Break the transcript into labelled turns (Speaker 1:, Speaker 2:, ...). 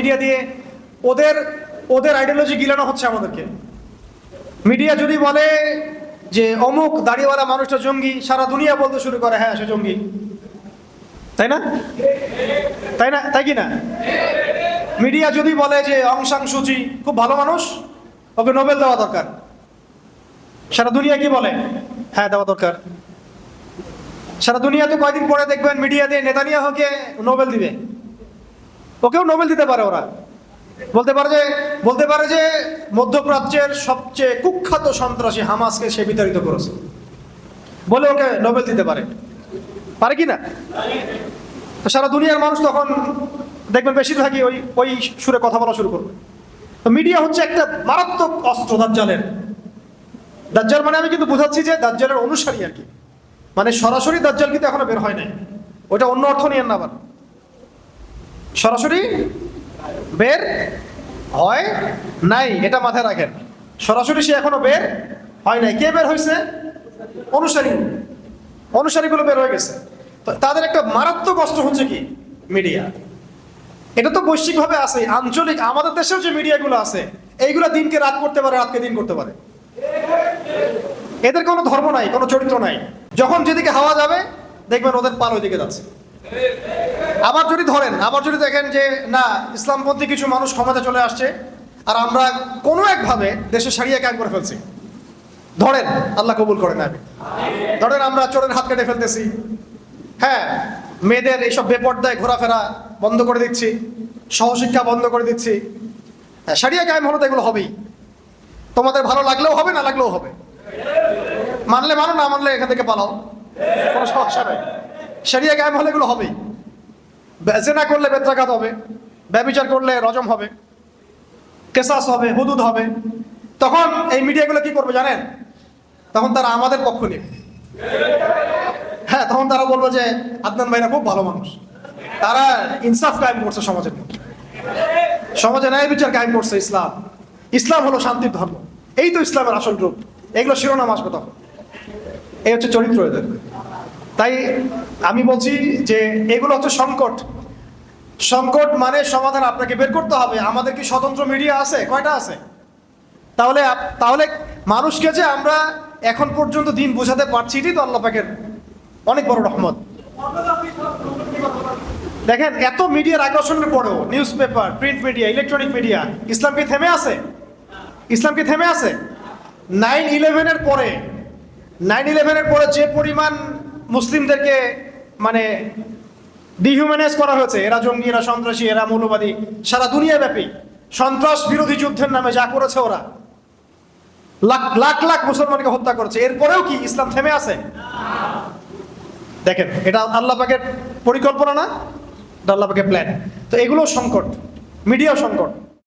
Speaker 1: Media দিয়ে ওদের ওদের আইডিওলজি গিলানো হচ্ছে আমাদেরকে। মিডিয়া যদি বলে যে অমুক দাড়িওয়ালা মানুষটা জঙ্গি, সারা দুনিয়া বলতে শুরু করে হ্যাঁ সে জঙ্গি। তাই না? তাই না? তাই কি না? মিডিয়া যদি বলে যে অং সাং সুচি খুব ভালো মানুষ, ওকে নোবেল দেওয়া দরকার। সারা দুনিয়া কি বলে? হ্যাঁ দেওয়া দরকার। সারা দুনিয়াতে কয়দিন পরে দেখবেন মিডিয়াতে নেতানিয়াহুকে নোবেল দিবে। ওকেও নোবেল দিতে পারে ওরা। বলতে পারে যে বলতে পারে যে মধ্যপ্রাচ্যের সবচেয়ে কুখ্যাত সন্ত্রাসী হামাসকে সে বিতাড়িত করেছে। বলে ওকে নোবেল দিতে পারে। পারে কি না? সারা দুনিয়ার মানুষ তখন দেখবেন বেশিরভাগই ওই ওই সুরে কথা বলা শুরু করবে। তো মিডিয়া হচ্ছে একটা মারাত্মক অস্ত্র দাজ্জালের। দাজ্জাল মানে আমি কিন্তু বুঝাচ্ছি যে দাজ্জালের অনুসারী আর কি। মানে সরাসরি দাজ্জাল কিন্তু এখনও বের হয় নাই। ওটা অন্য অর্থ নিয়েন না আবার। সরাসরি বের হয় নাই, এটা মাথায় রাখেন। সরাসরি সে এখনও বের হয় নাই। কে বের হয়েছে? অনুসারী। অনুসারীগুলো বের হয়ে গেছে। তাদের একটা মারাত্মক অস্ত্র হচ্ছে কি? মিডিয়া। এটা তো বৈশ্বিকভাবে আছে। আঞ্চলিক, আমাদের দেশেও যে মিডিয়াগুলো আছে, এইগুলো দিনকে রাত করতে পারে, রাতকে দিন করতে পারে। এদের কোনো ধর্ম নাই, কোনো চরিত্র নাই। যখন যেদিকে হাওয়া যাবে, দেখবেন ওদের পাল ওইদিকে যাচ্ছে। আবার যদি ধরেন, আবার যদি দেখেন যে, না, ইসলামপন্থী কিছু মানুষ ক্ষমতা চলে আসছে, আর আমরা কোনো একভাবে দেশে সারিয়ে কায়েম করে ফেলছি, ধরেন, আল্লাহ কবুল করেন আমি ধরেন আমরা চোরের হাত কেটে ফেলতেছি হ্যাঁ মেয়েদের এইসব বেপর্দায় ঘোরাফেরা বন্ধ করে দিচ্ছি, সহশিক্ষা বন্ধ করে দিচ্ছি হ্যাঁ সারিয়া কায়েম হলে তো এগুলো হবেই। তোমাদের ভালো লাগলেও হবে, না লাগলেও হবে? মানলে মানো, না মানলে এখান থেকে পালাও, কোনো সমস্যা নেই। সারিয়া কায়েম হলে এগুলো হবেই। জেনা করলে বেত্রাঘাত হবে, ব্যবচার করলে রজম হবে, কেসাস হবে, হুদুদ হবে। তখন এই মিডিয়াগুলো কি করবে জানেন? তখন তারা আমাদের পক্ষ নেবে হ্যাঁ তখন তারা বলব যে আদনান ভাইরা খুব ভালো মানুষ। তারা ইনসাফ কায়েম করছে সমাজের সমাজে ন্যায় বিচার কায়েম করছে ইসলাম। ইসলাম হলো শান্তির ধর্ম। এই তো ইসলামের আসল রূপ। এগুলো শিরোনাম আসবে তখন। এই হচ্ছে চরিত্র এদের। তাই আমি বলছি যে এগুলো হচ্ছে সংকট। সংকট মানে সমাধান আপনাকে বের করতে হবে। আমাদের কি স্বতন্ত্র মিডিয়া আছে? কয়টা আছে? তাহলে তাহলে মানুষকে যে আমরা এখন পর্যন্ত দিন বোঝাতে পারছি এটাই তো আল্লাহ পাকের অনেক বড় রহমত। দেখেন, এত মিডিয়ার আকর্ষণের পরেও news paper, print media, electronic media, ইসলাম কি থেমে আছে? ইসলাম কি থেমে আছে? নাইন ইলেভেনের পরে, নাইন ইলেভেনের পরে যে পরিমাণ মুসলিমদেরকে মানে ডিহিউম্যানাইজ করা হয়েছে। এরা জঙ্গি, এরা সন্ত্রাসী, এরা মৌলবাদী, সারা দুনিয়া ব্যাপী। সন্ত্রাস বিরোধী যুদ্ধের নামে যা করেছে ওরা। লাখ লাখ লাখ মুসলমানকে হত্যা করেছে। এরপরেও কি ইসলাম থেমে আছে? দেখেন, এটা আল্লাহ পাকের পরিকল্পনা না? আল্লাহ পাকের প্ল্যান তো এগুলো সংকট মিডিয়াও সংকট।